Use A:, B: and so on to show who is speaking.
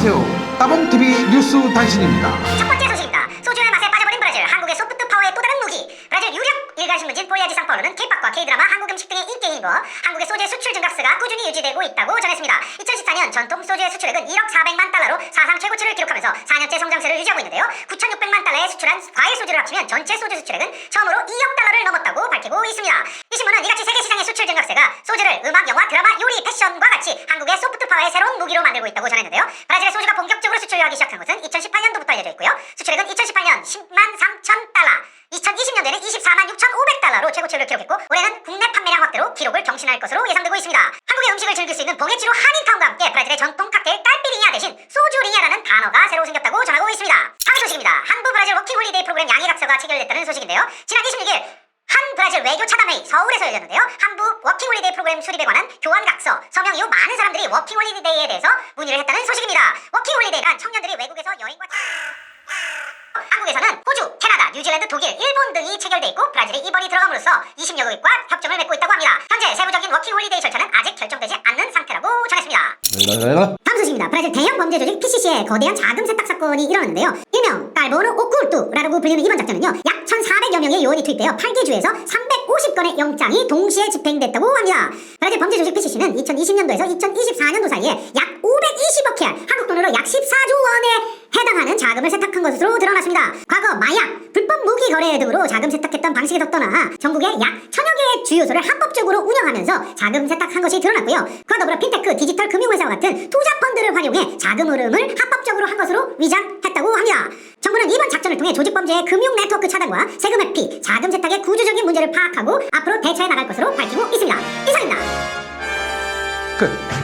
A: 안녕하세요. 따봉TV 뉴스 단신입니다.
B: 첫 번째 소식입니다. 소주의 맛에 빠져버린 브라질, 한국의 소프트 파워의 또 다른 무기. 브라질 유력 일간 신문진 보야지 상파울로는 K-팝과 K-드라마, 한국 음식 등의 인기에 힘입어 한국의 소주의 수출 증가세가 꾸준히 유지되고 있다고 전했습니다. 2014년 전통 소주의 수출액은 1억 400만 달러로 사상 최고치를 기록하면서 4년째 성장세를 유지하고 있는데요. 9,600만 달러에 수출한 과일 소주를 합치면 전체 소주 수출액은 처음으로 2억 달러를 넘었다고 밝히고 있습니다. 만들고 있다고 전했는데요. 브라질의 소주가 본격적으로 수출하기 시작한 것은 2018년도부터 알려져 있고요. 수출액은 2018년 10만 3천 달러, 2020년도에는 24만 6,500달러로 최고치를 기록했고 올해는 국내 판매량 확대로 기록을 경신할 것으로 예상되고 있습니다. 한국의 음식을 즐길 수 있는 봉해치로 한인타운과 함께 브라질의 전통 칵테일 딸피리냐 대신 소주리냐라는 단어가 새로 생겼다고 전하고 있습니다. 다음 소식입니다. 한부 브라질 워킹 홀리데이 프로그램 양해각서가 체결됐다는 소식인데요. 지난 26일 한 브라질 외교 차담회의 서울에서 열렸는데요. 한부 워킹 홀리데이 프로그램 수립에 관한 교환 각서 서명 이후 많은 사람들이 워킹 홀리데이에 대해서 문의를 했다는 소식입니다. 워킹 홀리데이란 청년들이 외국에서 여행과 한국에서는 호주, 캐나다, 뉴질랜드, 독일, 일본 등이 체결돼 있고 브라질이 이번이 들어감으로써 20여 개국과 협정을 맺고 있다고 합니다. 현재 세부적인 워킹 홀리데이 절차는 아직 결정되지 않는 상태라고 전했습니다. 다음 소식입니다. 브라질 대형 범죄 조직 PCC의 거대한 자금 세탁 사건이 일어났는데요. 일명 깔보노 오쿠르투라고 불리는 이번 작전은요. 약 1,400여 명의 요원이 투입되어 8개 주에서 350건의 영장이 동시에 집행됐다고 합니다. 브라질 범죄 조직 PCC는 2020년도에서 2024년도 사이에 약 520억 케알, 한국 돈으로 약 14조 원에 해당하는 자금을 세탁한 것으로 드러났습니다. 과거 마약, 불법 무기 거래 등으로 자금 세탁했던 방식에서 떠나 전국에 약 천여 개의 주유소를 합법적으로 운영하면서 자금 세탁한 것이 드러났고요. 그와 더불어 핀테크, 디지털 금융회사와 같은 투자 펀드를 활용해 자금 흐름을 합법적으로 한 것으로 위장했다고 합니다. 통해 조직 범죄의 금융 네트워크 차단과 세금 회피, 자금 세탁의 구조적인 문제를 파악하고 앞으로 대처해 나갈 것으로 밝히고 있습니다. 이상입니다.
A: 끝.